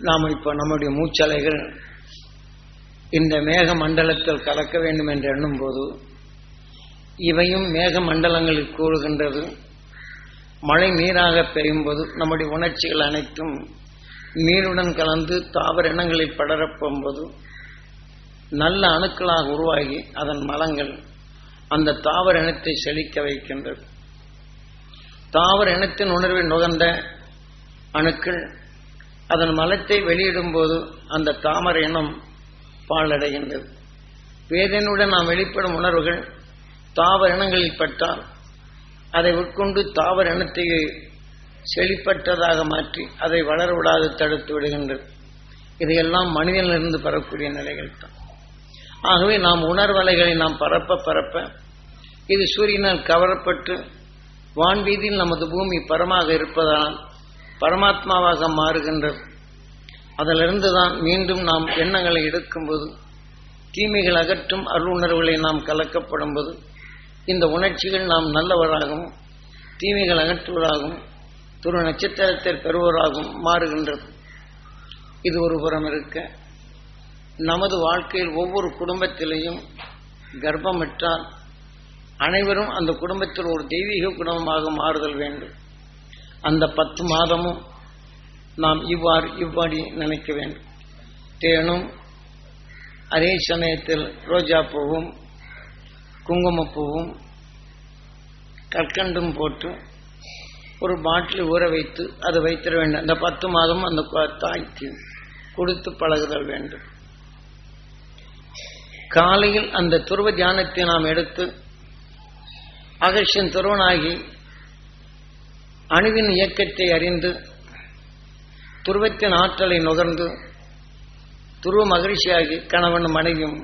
நாம் இப்போ நம்முடைய மூச்சலைகள் இந்த மேக மண்டலத்தில் கலக்க வேண்டும் என்று எண்ணும்போது இவையும் மேக மண்டலங்களில் கூறுகின்றது. மழை நீராக பெய்யும்போது நம்முடைய உணர்ச்சிகள் அனைத்தும் நீருடன் கலந்து தாவர இனங்களில் படரப்போகும்போது நல்ல அணுக்களாக உருவாகி அதன் மலங்கள் அந்த தாவர இனத்தை செழிக்க வைக்கின்றது. தாவர இனத்தின் உணர்வை நுகர்ந்த அணுக்கள் அதன் மலத்தை வெளியிடும் போது அந்த தாமர இனம் பாலடைகின்றது வேதனுடன் நாம் வெளிப்படும் உணர்வுகள் தாவர இனங்களில் பட்டால் அதை உட்கொண்டு தாவர இனத்தை செழிப்பற்றதாக மாற்றி அதை வளர விடாது தடுத்து விடுகின்றது. இதையெல்லாம் மனிதனிலிருந்து பெறக்கூடிய நிலைகள் தான் ஆகவே நாம் உணர்வலைகளை நாம் பரப்ப பரப்ப இது சூரியனால் கவரப்பட்டு வான்வீதியில் நமது பூமி பரமாக இருப்பதால் பரமாத்மாவாக மாறுகின்றது அதிலிருந்து தான் மீண்டும் நாம் எண்ணங்களை எடுக்கும்போது தீமைகள் அகற்றும் அருளுணர்வுகளை நாம் கலக்கப்படும் போது இந்த உணர்ச்சிகள் நாம் நல்லவராகவும் தீமைகள் அகற்றுவராகவும் துரு நட்சத்திரத்தை பெறுவராகவும் மாறுகின்றது. இது ஒரு புறம் இருக்க. நமது வாழ்க்கையில் ஒவ்வொரு குடும்பத்திலேயும் கர்ப்பமிட்டால் அனைவரும் அந்த குடும்பத்தில் ஒரு தெய்வீக குடும்பமாக மாறுதல் வேண்டும். அந்த பத்து மாதமும் நாம் இவ்வாறு இவ்வாறு நினைக்க வேண்டும். தேனும் அதே சமயத்தில் ரோஜா பூவும் குங்குமப்பூவும் கற்கண்டும் போட்டு ஒரு பாட்டில் ஊற வைத்து அதை வைத்திட வேண்டும். அந்த பத்து மாதம் அந்த தாய்க்கு கொடுத்து பழகுதல் வேண்டும். காலையில் அந்த துருவ தியானத்தை நாம் எடுத்து அகர்ஷன் துருவனாகி அணுவின் இயக்கத்தை அறிந்து துருவத்தின் ஆற்றலை நுகர்ந்து துருவ மகிழ்ச்சியாகி கணவன் மனைவியும்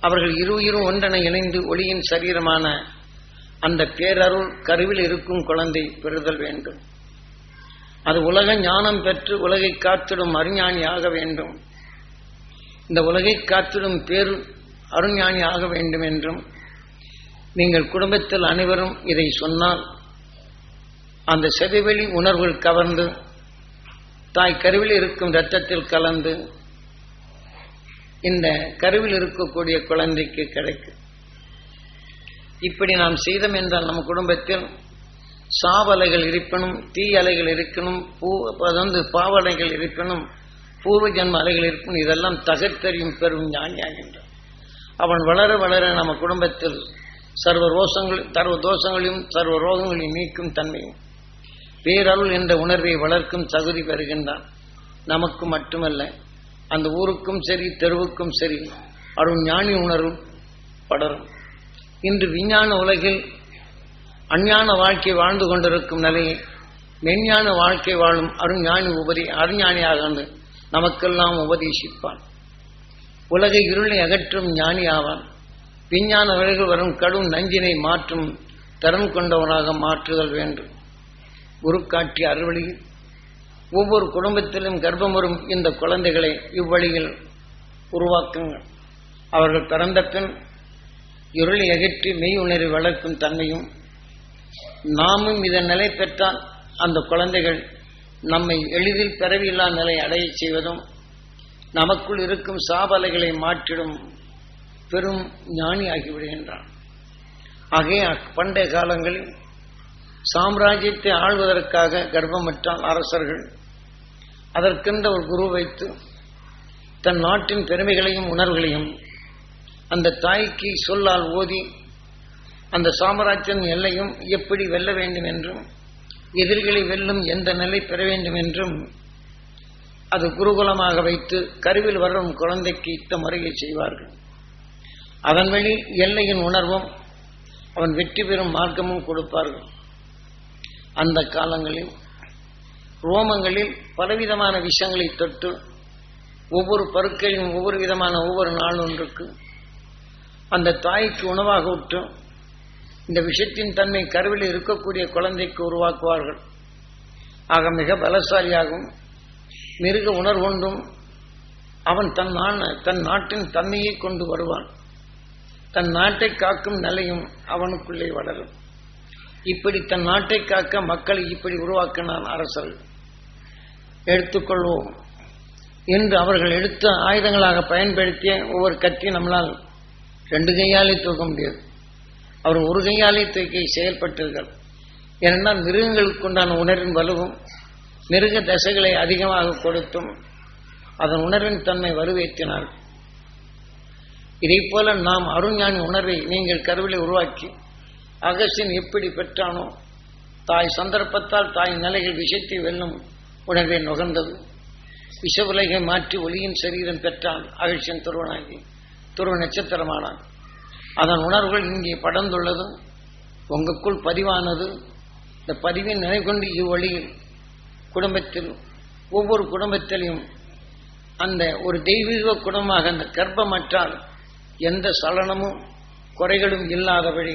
அவர்கள் இரு ஒன்றனை இணைந்து ஒளியின் சரீரமான அந்த பேரருள் கருவில் இருக்கும் குழந்தை பெறுதல் வேண்டும். அது உலக ஞானம் பெற்று உலகை காத்திடும் அருஞானி ஆக வேண்டும். இந்த உலகை காத்திடும் பேரு அருஞானி ஆக வேண்டும் என்றும் நீங்கள் குடும்பத்தில் அனைவரும் இதை சொன்னால் அந்த செவிவெளி உணர்வுகள் கவர்ந்து தாய் கருவில் இருக்கும் இரத்தத்தில் கலந்து இந்த கருவில் இருக்கக்கூடிய குழந்தைக்கு கிடைக்கும் இப்படி நாம் செய்தோம் என்றால் நம்ம குடும்பத்தில் சாவலைகள் இருப்பினும் தீ அலைகள் இருக்கணும் பூ வந்து பாவலைகள் இருப்பினும் பூர்வ ஜன்ம அலைகள் இருக்கணும் இதெல்லாம் தகர்த்தறியும் பெரும் ஞானியாகின்றான் அவன் வளர வளர நம்ம குடும்பத்தில் சர்வ ரோசங்கள் சர்வ தோஷங்களையும் சர்வ ரோகங்களையும் நீக்கும் தன்மையும் பேரருள் என்ற உணர்வை வளர்க்கும் தகுதி பெறுகின்றான் நமக்கு மட்டுமல்ல அந்த ஊருக்கும் சரி தெருவுக்கும் சரி அருள் ஞானி உணர்வு படரும். இன்று விஞ்ஞான உலகில் அஞ்ஞான வாழ்க்கை வாழ்ந்து கொண்டிருக்கும் நிலையை மெஞ்ஞான வாழ்க்கை வாழும் அருஞானி உபதி அருஞானியாக நமக்கெல்லாம் உபதேசிப்பான். உலகை இருளை அகற்றும் ஞானி ஆவான். விஞ்ஞான உலகில் வரும் கடும் நஞ்சினை மாற்றும் தரம் கொண்டவனாக மாற்றுதல் வேண்டும். குரு காட்டிய அறுவழியில் ஒவ்வொரு குடும்பத்திலும் கர்ப்பம் வரும் இந்த குழந்தைகளை இவ்வழியில் உருவாக்குங்கள். அவர்கள் பிறந்த பின் இருளை அகற்றி மெய் உணர்வை வளர்க்கும் தன்மையும் நாமும் இதன் நிலை பெற்றால் அந்த குழந்தைகள் நம்மை எளிதில் பிறவியில்லா நிலை அடைய செய்வதும் நமக்குள் இருக்கும் சாபலைகளை மாற்றிடும் பெரும் ஞானி ஆகிவிடுகின்றான் ஆகைய பண்டைய காலங்களில் சாம்ராஜ்யத்தை ஆள்வதற்காக கர்ப்பமற்றால் அரசர்கள் அதற்கென்ற ஒரு குரு வைத்து தன் நாட்டின் பெருமைகளையும் உணர்வுகளையும் அந்த தாய்க்கு சொல்லால் ஓதி அந்த சாம்ராஜ்யம் எல்லையும் எப்படி வெல்ல வேண்டும் என்றும் எதிரிகளை வெல்லும் எந்த நிலை பெற வேண்டும் என்றும் அது குருகுலமாக வைத்து கருவில் வரும் குழந்தைக்கு இத்த முறையை செய்வார்கள். அதன் வழி எல்லையின் உணர்வும் அவன் வெற்றி பெறும் மார்க்கமும் கொடுப்பார்கள். அந்த காலங்களில் ரோமங்களில் பலவிதமான விஷயங்களை தொட்டு ஒவ்வொரு பருக்கையும் ஒவ்வொரு விதமான ஒவ்வொரு நாள் ஒன்றுக்கு அந்த தாய்க்கு உணவாக விட்டு இந்த விஷத்தின் தன்மை கருவில் இருக்கக்கூடிய குழந்தைக்கு உருவாக்குவார்கள். ஆக மிக பலசாலியாகவும் மிருக உணர்வொன்றும் அவன் தன் தன் நாட்டின் தன்மையை கொண்டு வருவான். தன் நாட்டை காக்கும் நிலையும் அவனுக்குள்ளே வளரும். இப்படி தன் நாட்டை காக்க மக்களை இப்படி உருவாக்கினான் அரசர்கள் எடுத்துக்கொள்வோம். என்று அவர்கள் எடுத்த ஆயுதங்களாக பயன்படுத்திய ஒவ்வொரு கத்தி நம்மளால் ரெண்டு கையாலே தூக்க முடியாது. அவர் ஒரு கையாலே தூக்கி செயல்பட்டீர்கள் ஏனென்றால் மிருகங்களுக்கு உண்டான உணர்வின் வலுவும் மிருக தசைகளை அதிகமாக கொடுத்தும் அதன் உணர்வின் தன்மை வலுவேற்றினார் இதை போல நாம் அருஞானி உணர்வை நீங்கள் கருவிலை உருவாக்கி அகசியன் எப்படி பெற்றானோ தாய் சந்தர்ப்பத்தால் தாய் நிலைகள் விஷத்தை வெல்லும் உணர்வை நுகர்ந்தது. விஷ உலகை மாற்றி ஒளியின் சரீரம் பெற்றான் அகழ்ச்சியன் துருவனாகி துருவ நட்சத்திரமானான். அதன் உணர்வுகள் இங்கே படர்ந்துள்ளதும் உங்களுக்குள் பதிவானது. இந்த பதிவின் நிலை கொண்டு இவ்வழியில் குடும்பத்தில் ஒவ்வொரு குடும்பத்திலையும் அந்த ஒரு தெய்வீக குடும்பமாக அந்த கர்ப்பமற்றால் எந்த சலனமும் குறைகளும் இல்லாதபடி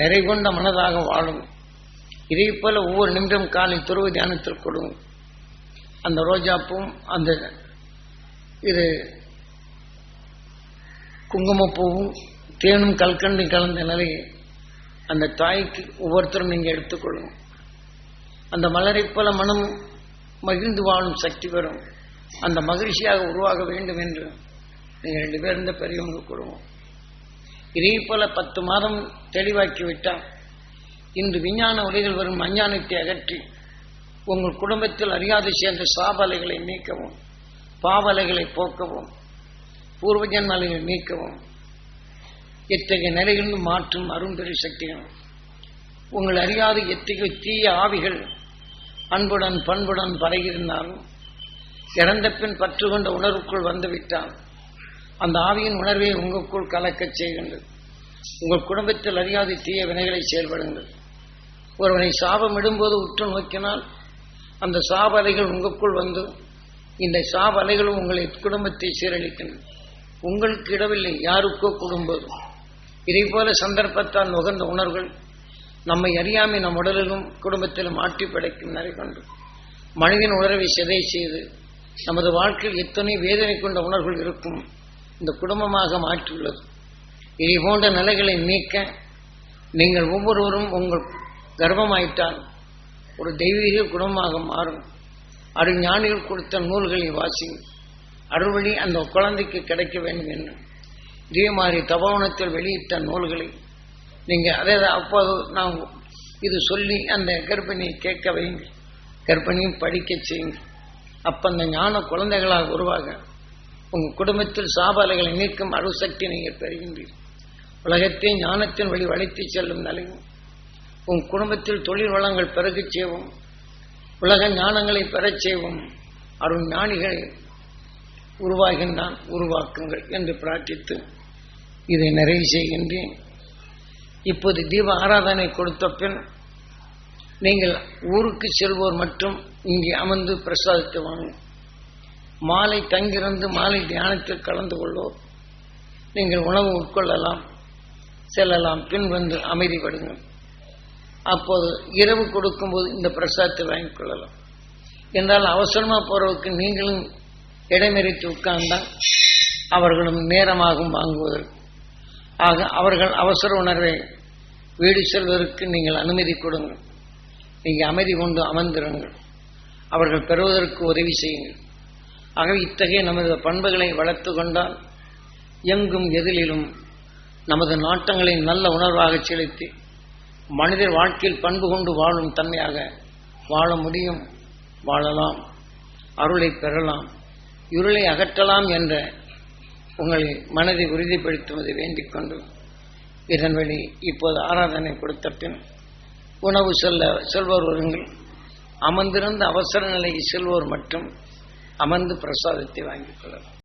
நிறைகொண்ட மனதாக வாழும். இதே போல ஒவ்வொரு நிமிடம் காலை துருவ தியானத்தில் கொடுங்க அந்த ரோஜாப்பும் அந்த இது குங்குமப்பூவும் தேனும் கல்கண்டும் கலந்த நிலையை அந்த தாய்க்கு ஒவ்வொருத்தரும் நீங்கள் எடுத்துக்கொள்ளும் அந்த மலரைப் போல மனம் மகிழ்ந்து வாழும் சக்தி பெறும். அந்த மகிழ்ச்சியாக உருவாக வேண்டும் என்று நீங்கள் ரெண்டு பேர் இருந்த பெரியவங்க கொடுவோம் இதே போல பத்து மாதம் தெளிவாக்கி விட்டால் இன்று விஞ்ஞான ஒளிகள் வரும் அஞ்ஞானத்தை அகற்றி உங்கள் குடும்பத்தில் அறியாது சேர்ந்த சாபலைகளை நீக்கவும் பாவலைகளை போக்கவும் பூர்வ ஜன்மலைகளை நீக்கவும் இத்தகைய நிலையிலிருந்து மாற்றும் அரும்பெரு சக்திகள் உங்கள் அறியாத எத்தகைய தீய ஆவிகள் அன்புடன் பண்புடன் பழகியிருந்தாலும் இறந்த பின் பற்று கொண்ட உணர்வுக்குள் வந்துவிட்டால் அந்த ஆவியின் உணர்வை உங்களுக்குள் கலக்கச் செய்கின்றது. உங்கள் குடும்பத்தில் அறியாத தீய வினைகளை செயல்படுங்கள். ஒருவனை சாபம் இடும்போது உற்று நோக்கினால் அந்த சாப அலைகள் உங்களுக்குள் வந்து இந்த சாப அலைகளும் உங்களை குடும்பத்தை சீரழிக்கின்றன. உங்களுக்கு இடவில்லை யாருக்கோ குடும்பம் இதை போல சந்தர்ப்பத்தால் நுகர்ந்த உணர்வுகள் நம்மை அறியாமை நம் உடலிலும் குடும்பத்திலும் ஆட்டி படைக்கும் நிறை கொண்டு. மனிதன் உணர்வை சிதை செய்து நமது வாழ்க்கையில் எத்தனை வேதனை கொண்ட உணர்வுகள் இருக்கும். இந்த குடும்பமாக மாற்றியுள்ளது. இதை போன்ற நிலைகளை நீக்க நீங்கள் ஒவ்வொருவரும் உங்கள் கர்ப்பமாயிட்டால் ஒரு தெய்வீக குடும்பமாக மாறும். அருஞானிகள் கொடுத்த நூல்களை வாசியும். அருள்வழி அந்த குழந்தைக்கு கிடைக்க வேண்டும் என்று. இதே மாதிரி தபோனத்தில் வெளியிட்ட நூல்களை நீங்கள் அதே அப்போது நான் இது சொல்லி அந்த கர்ப்பிணியை கேட்க வைங்க கர்ப்பிணியும் படிக்க செய்யுங்க அப்போ அந்த ஞான குழந்தைகளாக உருவாக உங்கள் குடும்பத்தில் சாபாலைகளை நீக்கும் அருள் சக்தி நீங்கள் பெறுகின்றீர்கள். உலகத்தை ஞானத்தின் வழி வளைத்து செல்லும் நிலையும். உன் குடும்பத்தில் தொழில் வளங்கள் பெருகச் செய்வோம். உலக ஞானங்களை பெறச் செய்வோம். அருள் ஞானிகளை உருவாகின்றான் உருவாக்குங்கள் என்று பிரார்த்தித்து இதை நிறைவு செய்கின்றேன். இப்போது தீப ஆராதனை கொடுத்த பின் நீங்கள் ஊருக்கு செல்வோர் மட்டும் இங்கே அமர்ந்து பிரசாதித்து வாங்க மாலை தங்கிருந்து மாலை தியானத்தில் கலந்து கொள்வோர். நீங்கள் உணவு உட்கொள்ளலாம் செல்லலாம் பின் வந்து அமைதிப்படுங்கள் அப்போது இரவு கொடுக்கும்போது இந்த பிரசாதத்தை வாங்கிக் கொள்ளலாம். என்றால் அவசரமா போறவுக்கு நீங்களும் இடமெறித்து உட்கார்ந்தால் அவர்களும் நேரமாகும் வாங்குவதற்கு. ஆக அவர்கள் அவசர உணர்வை வீடு செல்வதற்கு நீங்கள் அனுமதி கொடுங்கள் நீங்கள் அமைதி கொண்டு அமர்ந்திருங்கள். அவர்கள் பெறுவதற்கு உதவி செய்யுங்கள். ஆகவே இத்தகைய நமது பண்புகளை வளர்த்து கொண்டால் எங்கும் எதிலும் நமது நாட்டங்களை நல்ல உணர்வாக செலுத்தி மனிதர் வாழ்க்கையில் பண்பு கொண்டு வாழும் தன்மையாக வாழ முடியும். வாழலாம். அருளை பெறலாம். இருளை அகற்றலாம் என்ற உங்களை மனதை உறுதிப்படுத்துவதை வேண்டிக் கொண்டு இதன் வழி இப்போது ஆராதனை கொடுத்த பின் உணவு செல்ல செல்வர் வருங்கள் அமர்ந்திருந்த அவசர நிலைக்கு செல்வோர் மட்டும் அமர்ந்து பிரசாதத்தை வாங்கிக் கொள்ளலாம்.